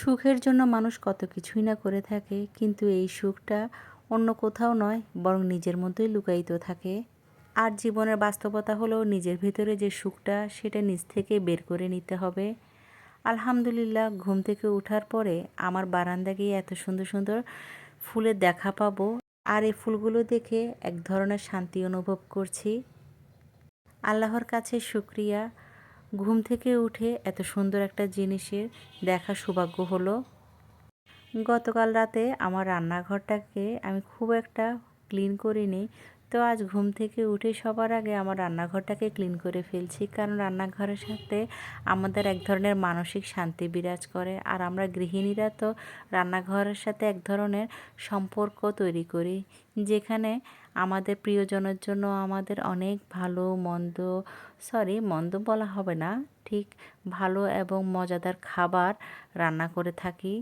সুখের জন্য মানুষ কত কিছুই না করে থাকে, কিন্তু এই সুখটা অন্য কোথাও নয়, বরং নিজের মধ্যেই লুকায়িত থাকে। আর জীবনের বাস্তবতা হলো নিজের ভিতরে যে সুখটা, সেটা নিজ থেকে বের করে নিতে হবে। আলহামদুলিল্লাহ, ঘুম থেকে ওঠার পরে আমার বারান্দা গিয়ে এত সুন্দর সুন্দর ফুলের দেখা পাবো, আর এই ফুলগুলো দেখে এক ধরনের শান্তি অনুভব করছি। আল্লাহর কাছে শুক্রিয়া। ঘুম থেকে উঠে এত সুন্দর একটা জিনিসের দেখা সৌভাগ্য হলো। গতকাল রাতে আমার রান্নাঘরটাকে আমি খুব একটা ক্লিন করিনি। তো আজ ঘুম থেকে উঠে সবার আগে আমার রান্নাঘরটাকে ক্লিন করে ফেলছি, কারণ রান্নাঘরের সাথে আমাদের এক ধরনের মানসিক শান্তি বিরাজ করে। আর আমরা গৃহিণীরা তো রান্নাঘরের সাথে এক ধরনের সম্পর্ক তৈরি করি, যেখানে আমাদের প্রিয়জনের জন্য আমাদের অনেক ভালো, মন্দ সরি মন্দ বলা হবে না, ঠিক ভালো এবং মজাদার খাবার রান্না করে থাকি।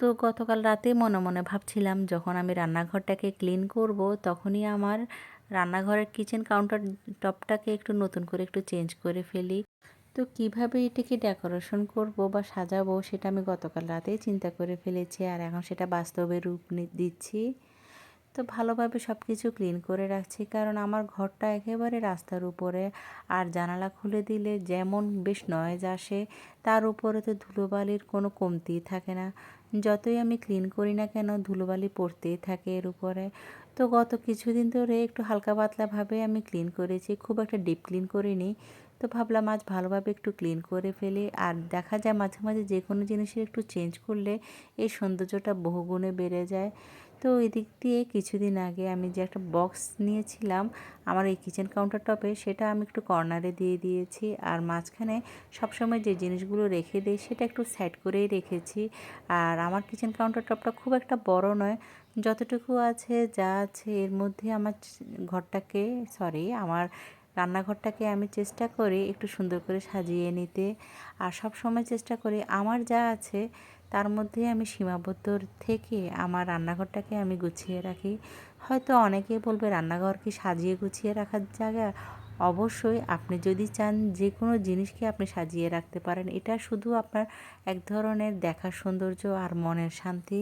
তো গতকাল রাতে মনে মনে ভাবছিলাম, যখন আমি রান্নাঘরটাকে ক্লিন করব, তখনই আমার রান্নাঘরের কিচেন কাউন্টার টপটাকে একটু নতুন করে একটু চেঞ্জ করে ফেলি। তো কীভাবে এটাকে ডেকোরেশন করব বা সাজাবো, সেটা আমি গতকাল রাতেই চিন্তা করে ফেলেছি, আর এখন সেটা বাস্তবে রূপ দিচ্ছি। তো ভালোভাবে সব কিছু ক্লিন করে রাখছি। কারণ আমার ঘরটা একেবারে রাস্তার উপরে। আর জানালা খুলে দিলে যেমন বেশ নয়েজ আসে, তার উপরে তো ধুলোবালির কোনো কমতি থাকে না। যতই আমি ক্লিন করি না কেন, ধুলোবালি পড়তেই থাকে এর উপরে। তো গত কিছুদিন ধরে একটু হালকা পাতলাভাবে আমি ক্লিন করেছি, খুব একটা ডিপ ক্লিন করিনি। তো ভাবলাম আজ ভালোভাবে একটু ক্লিন করে ফেলি। আর দেখা যায় মাঝে মাঝে যে কোনো জিনিসের একটু চেঞ্জ করলে এই সৌন্দর্যটা বহুগুণে বেড়ে যায়। তো ওই দিক দিয়ে কিছুদিন আগে আমি যে একটা বক্স নিয়েছিলাম, আমার এই কিচেন কাউন্টার টপে, সেটা আমি একটু কর্নারে দিয়ে দিয়েছি। আর মাঝখানে সবসময় যে জিনিসগুলো রেখে দিই, সেটা একটু সাইড করেই রেখেছি। আর আমার কিচেন কাউন্টার টপটা খুব একটা বড় নয়, যতটুকু আছে যা আছে, এর মধ্যে আমার ঘরটাকে সরি আমার রান্নাঘরটাকে আমি চেষ্টা করি একটু সুন্দর করে সাজিয়ে নিতে। আর সব সময় চেষ্টা করি আমার যা আছে তার মধ্যে আমি সীমাবদ্ধ থেকে আমার রান্নাঘরটাকে আমি গুছিয়ে রাখি। হয়তো অনেকে বলবে, রান্নাঘর কি সাজিয়ে গুছিয়ে রাখার জায়গা? অবশ্যই আপনি যদি চান যে কোনো জিনিসকে আপনি সাজিয়ে রাখতে পারেন। এটা শুধু আপনার এক ধরনের দেখার সৌন্দর্য আর মনের শান্তি।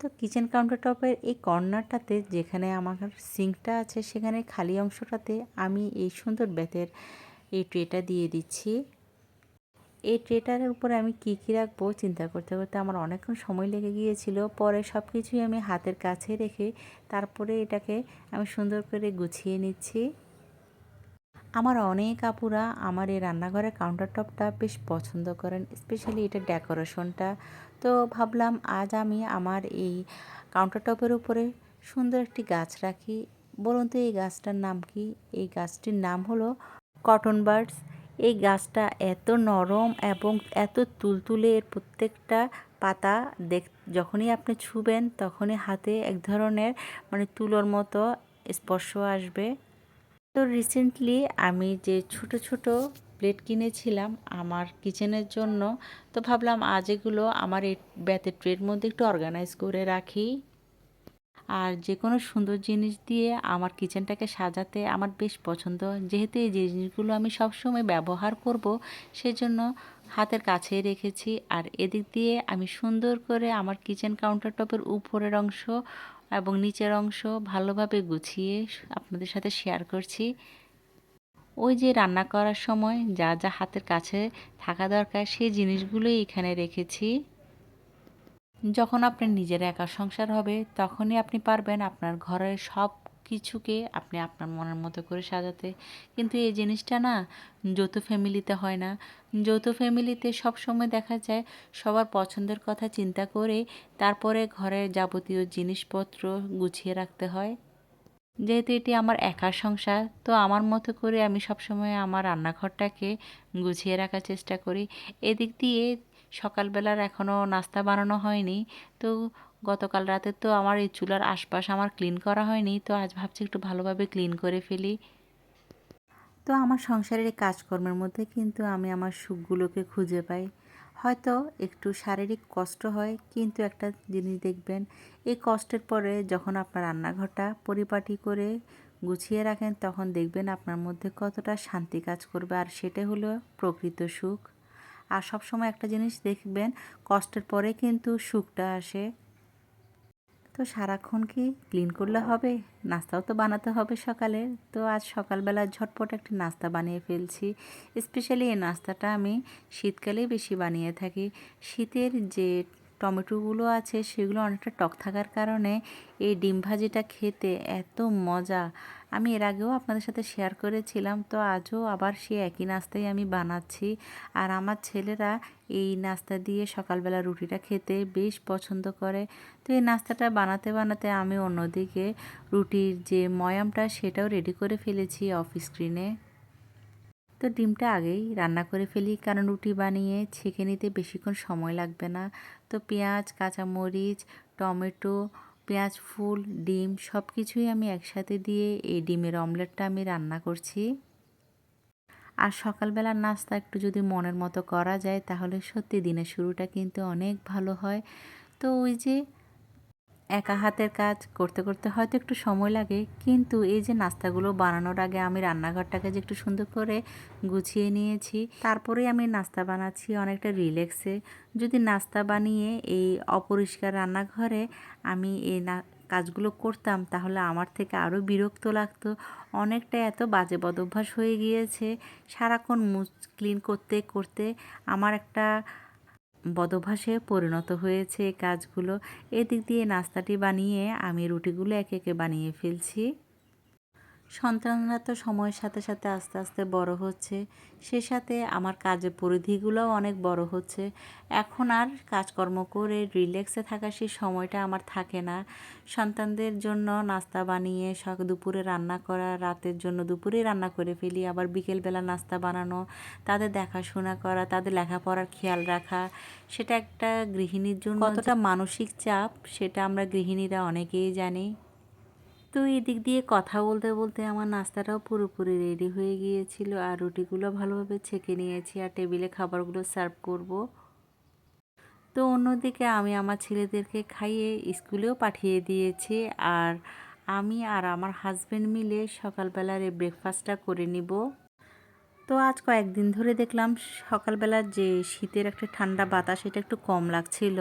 তো কিচেন কাউন্টার টপের এই কর্নারটাতে যেখানে আমার সিঙ্কটা আছে সেখানে খালি অংশটাতে আমি এই সুন্দর বেতের এই ট্রেটা দিয়ে দিচ্ছি। এই ট্রেটার উপরে আমি কী কী রাখব চিন্তা করতে করতে আমার অনেকক্ষণ সময় লেগে গিয়েছিল। পরে সব কিছুই আমি হাতের কাছে রেখে তারপরে এটাকে আমি সুন্দর করে গুছিয়ে নিচ্ছি। আমার অনেক আপুরা আমার এই রান্নাঘরের কাউন্টার টপটা বেশ পছন্দ করেন স্পেশালি এটা ডেকোরেশনটা তো ভাবলাম আজ আমি আমার এই কাউন্টার টপের উপরে সুন্দর একটি গাছ রাখি। বলুন তো এই গাছটার নাম কি? এই গাছটির নাম হলো কটন বার্ডস এই গাছটা এত নরম এবং এত তুলতুলে এর প্রত্যেকটা পাতা দেখ, যখনই আপনি ছুবেন তখনই হাতে এক ধরনের মানে তুলোর মতো স্পর্শ আসবে। তো রিসেন্টলি আমি যে ছোট ছোট প্লেট কিনেছিলাম আমার কিচেনের জন্য, তো ভাবলাম আজ এগুলো আমার এই ব্যাতের ট্রের মধ্যে একটু অর্গানাইজ করে রাখি। আর যে কোনো সুন্দর জিনিস দিয়ে আমার কিচেনটাকে সাজাতে আমার বেশ পছন্দ। যেহেতু এই জিনিসগুলো আমি সবসময় ব্যবহার করব, সেজন্য হাতের কাছে রেখেছি। আর এদিক দিয়ে আমি সুন্দর করে আমার কিচেন কাউন্টার টপের উপরের অংশ এবং নিচের অংশ ভালোভাবে গুছিয়ে আপনাদের সাথে শেয়ার করছি। ওই যে রান্না করার সময় যা যা হাতের কাছে থাকা দরকার, সেই জিনিসগুলোই এখানে রেখেছি। যখন আপনার নিজের একা সংসার হবে, তখনই আপনি পারবেন আপনার ঘরের সব কিছুকে আপনি আপনার মনের মতো করে সাজাতে। কিন্তু এই জিনিসটা না, যৌথ ফ্যামিলিতে হয় না। যৌথ ফ্যামিলিতে সব সময় দেখা যায়, সবার পছন্দের কথা চিন্তা করে তারপরে ঘরের যাবতীয় জিনিসপত্র গুছিয়ে রাখতে হয়। যেহেতু এটি আমার একার সংসার, তো আমার মতো করে আমি সবসময় আমার রান্নাঘরটাকে গুছিয়ে রাখার চেষ্টা করি। এদিক দিয়ে সকালবেলার এখনও নাস্তা বানানো হয়নি। তো গতকাল রাতে তো আমার এই চুলার আশপাশ আমার ক্লিন করা হয়নি। তো আজ ভাবছি একটু ভালোভাবে ক্লিন করে ফেলি। তো আমার সংসারের এই কাজকর্মের মধ্যে কিন্তু আমি আমার সুখগুলোকে খুঁজে পাই। হয়তো একটু শারীরিক কষ্ট হয়, কিন্তু একটা জিনিস দেখবেন, এই কষ্টের পরে যখন আপনার রান্নাঘরটা পরিপাটি করে গুছিয়ে রাখেন, তখন দেখবেন আপনার মধ্যে কতটা শান্তি কাজ করবে, আর সেটা হলো প্রকৃত সুখ। আর সব সময় একটা জিনিস দেখবেন, কষ্টের পরে কিন্তু সুখটা আসে। তো সারাক্ষণ কি ক্লিন করলে হবে? নাস্তাও তো বানাতে হবে সকালে। তো আজ সকালবেলা ঝটপট একটি নাস্তা বানিয়ে ফেলছি। স্পেশালি এই নাস্তাটা আমি শীতকালেই বেশি বানিয়ে থাকি। শীতের যে টমেটোগুলো আছে, সেগুলো অনেকটা টক থাকার কারণে এই ডিম ভাজিটা খেতে এত মজা আমি এর আগেও আপনাদের সাথে শেয়ার করেছিলাম, তো আজও আবার সে একই নাস্তাই আমি বানাচ্ছি। আর আমার ছেলেরা এই নাস্তা দিয়ে সকালবেলা রুটিটা খেতে বেশ পছন্দ করে। তো এই নাস্তাটা বানাতে বানাতে আমি অন্যদিকে রুটির যে ময়ামটা, সেটাও রেডি করে ফেলেছি অফ স্ক্রিনে তো ডিমটা আগেই রান্না করে ফেলি, কারণ রুটি বানিয়ে ছেঁকে নিতে বেশিক্ষণ সময় লাগবে না। তো পেঁয়াজ, কাঁচামরিচ, টমেটো পেঁয়াজ, ফুল, ডিম সব কিছুই আমি একসাথে দিয়ে এই ডিমের অমলেটটা আমি রান্না করছি। আর সকালবেলার নাস্তা একটু যদি মনের মতো করা যায়, তাহলে সত্যি দিনের শুরুটা কিন্তু অনেক ভালো হয়। তো ওই যে একা হাতের কাজ করতে করতে হয়তো একটু সময় লাগে, কিন্তু এই যে নাস্তাগুলো বানানোর আগে আমি রান্নাঘরটাকে যে একটু সুন্দর করে গুছিয়ে নিয়েছি তারপরে আমি নাস্তা বানাচ্ছি অনেকটা রিল্যাক্সে। যদি নাস্তা বানিয়ে এই অপরিষ্কার রান্নাঘরে আমি এই না, কাজগুলো করতাম, তাহলে আমার থেকে আরও বিরক্ত লাগতো। অনেকটা এত বাজে বদভ্যাস হয়ে গিয়েছে, সারাক্ষণ মুচ ক্লিন করতে করতে আমার একটা বদভ্যাসে পরিণত হয়েছে কাজগুলো। এদিক দিয়ে নাস্তাটি বানিয়ে আমি রুটিগুলো একে একে বানিয়ে ফেলছি। সন্তানরা তো সময়ের সাথে সাথে আস্তে আস্তে বড় হচ্ছে। সে সাথে আমার কাজের পরিধিগুলোও অনেক বড় হচ্ছে। এখন আর কাজকর্ম করে রিল্যাক্সে থাকার সেই সময়টা আমার থাকে না। সন্তানদের জন্য নাস্তা বানিয়ে সক দুপুরে রান্না করা রাতের জন্য দুপুরেই রান্না করে ফেলি আবার বিকেলবেলা নাস্তা বানানো তাদের দেখাশোনা করা তাদের লেখাপড়ার খেয়াল রাখা সেটা একটা গৃহিণীর জন্য কতটা মানসিক চাপ সেটা আমরা গৃহিণীরা অনেকেই জানি। তো এদিক দিয়ে কথা বলতে বলতে আমার নাস্তাটাও পুরোপুরি রেডি হয়ে গিয়েছিল আর রুটিগুলো ভালোভাবে ছেঁকে নিয়েছি আর টেবিলে খাবারগুলো সার্ভ করব। তো অন্যদিকে আমি আমার ছেলেদেরকে খাইয়ে স্কুলেও পাঠিয়ে দিয়েছি আর আমি আর আমার হাজব্যান্ড মিলে সকালবেলার এই ব্রেকফাস্টটা করে নিব। তো আজ কয়েকদিন ধরে দেখলাম সকালবেলার যে শীতের একটা ঠান্ডা বাতাস, এটা একটু কম লাগছিল।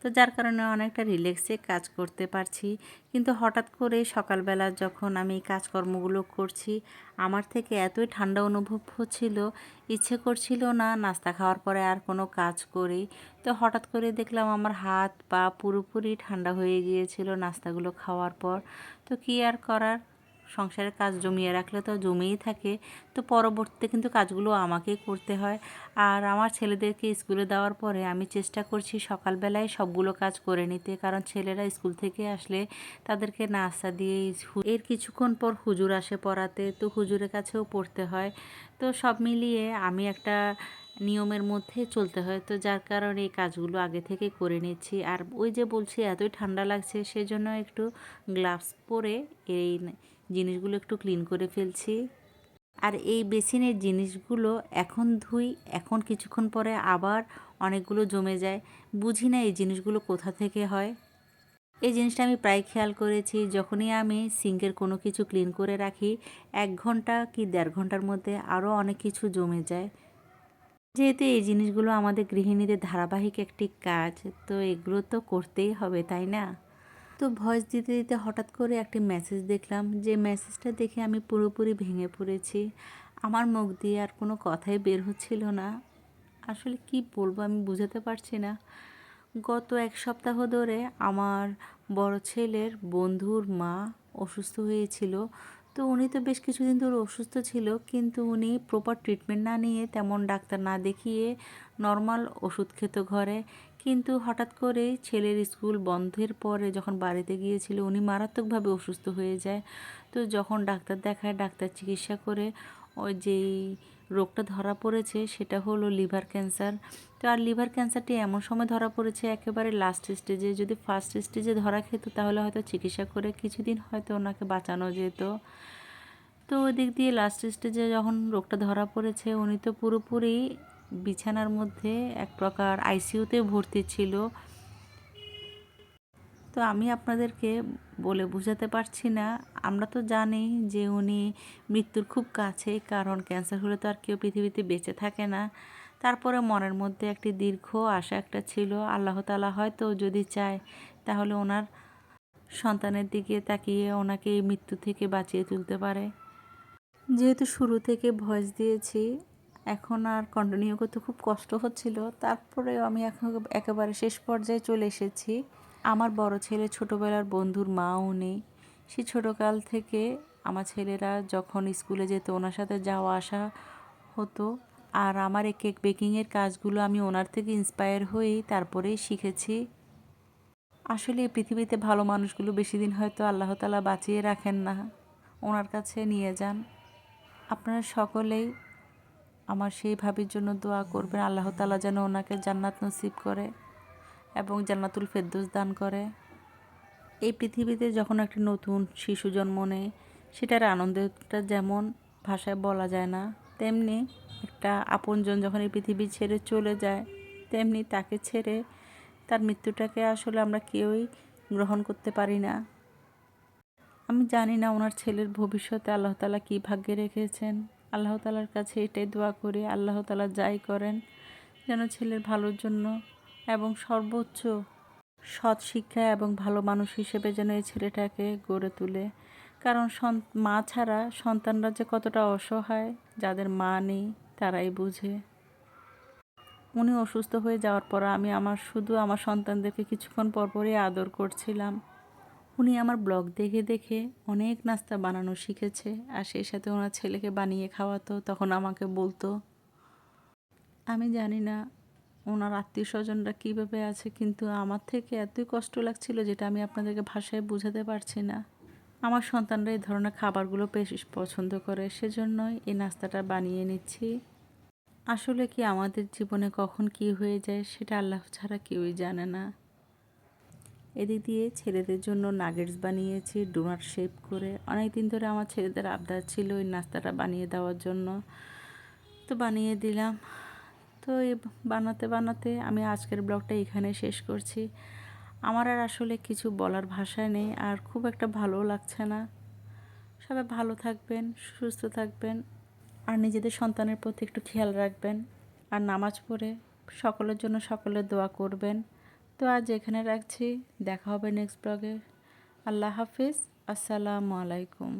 তো যার কারণে অনেকটা রিল্যাক্সে কাজ করতে পারছি। কিন্তু হঠাৎ করে সকালবেলা যখন আমি কাজকর্মগুলো করছি, আমার থেকে এতই ঠান্ডা অনুভব হচ্ছিল, ইচ্ছে করছিল না নাস্তা খাওয়ার পরে আর কোনো কাজ করি। তো হঠাৎ করে দেখলাম আমার হাত পা পুরোপুরি ঠান্ডা হয়ে গিয়েছিল নাস্তাগুলো খাওয়ার পর। তো কী আর করার? সংসারের কাজ জমিয়ে রাখলে তো জমেই থাকে, তো পরবর্তীতে কিন্তু কাজগুলো আমাকেই করতে হয়। আর আমার ছেলেদেরকে স্কুলে দেওয়ার পরে আমি চেষ্টা করছি সকালবেলায় সবগুলো কাজ করে নিতে, কারণ ছেলেরা স্কুল থেকে আসলে তাদেরকে নাস্তা দিয়ে এর কিছুক্ষণ পর হুজুর আসে পড়াতে, তো হুজুরের কাছেও পড়তে হয়। তো সব মিলিয়ে আমি একটা নিয়মের মধ্যে চলতে হয়, তো যার কারণে এই কাজগুলো আগে থেকে করে নিচ্ছি। আর ওই যে বলছি, এতই ঠান্ডা লাগছে, সেজন্য একটু গ্লাভস পরে এই জিনিসগুলো একটু ক্লিন করে ফেলছি। আর এই বেসিনের জিনিসগুলো এখন ধুই, এখন কিছুক্ষণ পরে আবার অনেকগুলো জমে যায়। বুঝি না এই জিনিসগুলো কোথা থেকে হয়। এই জিনিসটা আমি প্রায় খেয়াল করেছি, যখনই আমি সিঙ্কের কোনো কিছু ক্লিন করে রাখি, এক ঘণ্টা কি দেড় ঘণ্টার মধ্যে আরও অনেক কিছু জমে যায়। যেহেতু এই জিনিসগুলো আমাদের গৃহিণীদের ধারাবাহিক একটি কাজ, তো এগুলো তো করতেই হবে, তাই না? তো ভয়েস দিতে দিতে হঠাৎ করে একটি মেসেজ দেখলাম যে মেসেজটা দেখে আমি পুরোপুরি ভেঙে পড়েছি। আমার মুখ দিয়ে আর কোনো কথাই বের হচ্ছিল না। আসলে কি বলব আমি বুঝাতে পারছি না। গত এক সপ্তাহ ধরে আমার বড় ছেলের বন্ধুর মা অসুস্থ হয়েছিল। তো উনি তো বেশ কিছুদিন ধরে অসুস্থ ছিল, কিন্তু উনি প্রপার ট্রিটমেন্ট না নিয়ে তেমন ডাক্তার না দেখিয়ে নর্মাল ওষুধ খেত ঘরে। কিন্তু হঠাৎ করে ছেলের স্কুল বন্ধের পরে যখন বাড়িতে গিয়েছিল, উনি মারাত্মকভাবে অসুস্থ হয়ে যায়। তো যখন ডাক্তার দেখায়, ডাক্তার চিকিৎসা করে, ওই যেই রোগটা ধরা পড়েছে সেটা হলো লিভার ক্যান্সার। তো আর লিভার ক্যান্সারটি এমন সময় ধরা পড়েছে, একেবারে লাস্ট স্টেজে যদি ফার্স্ট স্টেজে ধরা খেত, তাহলে হয়তো চিকিৎসা করে কিছুদিন হয়তো ওনাকে বাঁচানো যেত। তো ওই দিক দিয়ে লাস্ট স্টেজে যখন রোগটা ধরা পড়েছে, উনি তো পুরোপুরি বিছানার মধ্যে এক প্রকার আইসিইউতে ভর্তি ছিল। তো আমি আপনাদেরকে বলে বুঝাতে পারছি না। আমরা তো জানি যে উনি মৃত্যুর খুব কাছে, কারণ ক্যান্সার হলে তো আর কেউ পৃথিবীতে বেঁচে থাকে না। তারপরে মনের মধ্যে একটি দীর্ঘ আশা একটা ছিল, আল্লাহ তালা হয়তো যদি চায় তাহলে ওনার সন্তানের দিকে তাকিয়ে ওনাকে এই মৃত্যু থেকে বাঁচিয়ে তুলতে পারে। যেহেতু শুরু থেকে ভয়েস দিয়েছি এখন আর কন্টিনিউ করতে খুব কষ্ট হচ্ছিল। তারপরেও আমি এখন একেবারে শেষ পর্যায়ে চলে এসেছি। আমার বড় ছেলে ছোটোবেলার বন্ধুর মাও নেই। সে ছোটোকাল থেকে আমার ছেলেরা যখন স্কুলে যেত, ওনার সাথে যাওয়া আসা হতো। আর আমার এই কেক বেকিংয়ের কাজগুলো আমি ওনার থেকে ইন্সপায়ার হয়েই তারপরেই শিখেছি। আসলে এই পৃথিবীতে ভালো মানুষগুলো বেশি দিন হয়তো আল্লাহ তালা বাঁচিয়ে রাখেন না। ওনার কাছে নিয়ে যান। আপনারা সকলেই আমার সেই ভাবির জন্য দোয়া করবেন। আল্লাহ তালা যেন ওনাকে জান্নাত নসিব করে এবং জান্নাতুল ফেরদৌস দান করে। এই পৃথিবীতে যখন একটা নতুন শিশু জন্ম নেয়, সেটার আনন্দটা যেমন ভাষায় বলা যায় না, তেমনি একটা আপনজন যখন এই পৃথিবী ছেড়ে চলে যায়, তেমনি তাকে ছেড়ে তার মৃত্যুটাকে আসলে আমরা কেউই গ্রহণ করতে পারি না। আমি জানি না ওনার ছেলের ভবিষ্যতে আল্লাহ তালা কী ভাগ্যে রেখেছেন। আল্লাহ তালার কাছে এটাই দোয়া করি, আল্লাহ তালা যাই করেন যেন ছেলের ভালোর জন্য এবং সর্বোচ্চ সৎ শিক্ষা এবং ভালো মানুষ হিসেবে যেন এই ছেলেটাকে গড়ে তুলে। কারণ মা ছাড়া সন্তানরা যে কতটা অসহায়, যাদের মা নেই তারাই বুঝে। উনি অসুস্থ হয়ে যাওয়ার পর আমি আমার, শুধু আমার সন্তানদেরকে কিছুক্ষণ পরপরই আদর করছিলাম। উনি আমার ব্লগ দেখে দেখে অনেক নাস্তা বানানো শিখেছে, আর সেই সাথে ওনার ছেলেকে বানিয়ে খাওয়াতো, তখন আমাকে বলতো, আমি জানি না ওনার আত্মীয় স্বজনরা কীভাবে আছে, কিন্তু আমার থেকে এতই কষ্ট লাগছিল যেটা আমি আপনাদেরকে ভাষায় বোঝাতে পারছি না। আমার সন্তানরা এই ধরনের খাবারগুলো বেশ পছন্দ করে, সেজন্যই এই নাস্তাটা বানিয়ে নিচ্ছি। আসলে কি আমাদের জীবনে কখন কি হয়ে যায়, সেটা আল্লাহ ছাড়া কেউই জানে না। এদিক দিয়ে ছেলেদের জন্য নাগেটস বানিয়েছি ডোনাট শেপ করে। অনেক দিন ধরে আমার ছেলেদের আবদার ছিল ওই নাস্তাটা বানিয়ে দেওয়ার জন্য। তো বানিয়ে দিলাম। তো এই বানাতে বানাতে আমি আজকের ব্লগটা এখানে শেষ করছি। আমার আর আসলে কিছু বলার ভাষা নেই, আর খুব একটা ভালো লাগছে না। সবাই ভালো থাকবেন, সুস্থ থাকবেন, আর নিজেদের সন্তানের প্রতি একটু খেয়াল রাখবেন। আর নামাজ পড়ে সকলের জন্য সকলের দোয়া করবেন। তো আজ এখানে রাখছি। দেখা হবে নেক্সট ব্লগে আল্লাহ হাফিজ। আসসালামু আলাইকুম।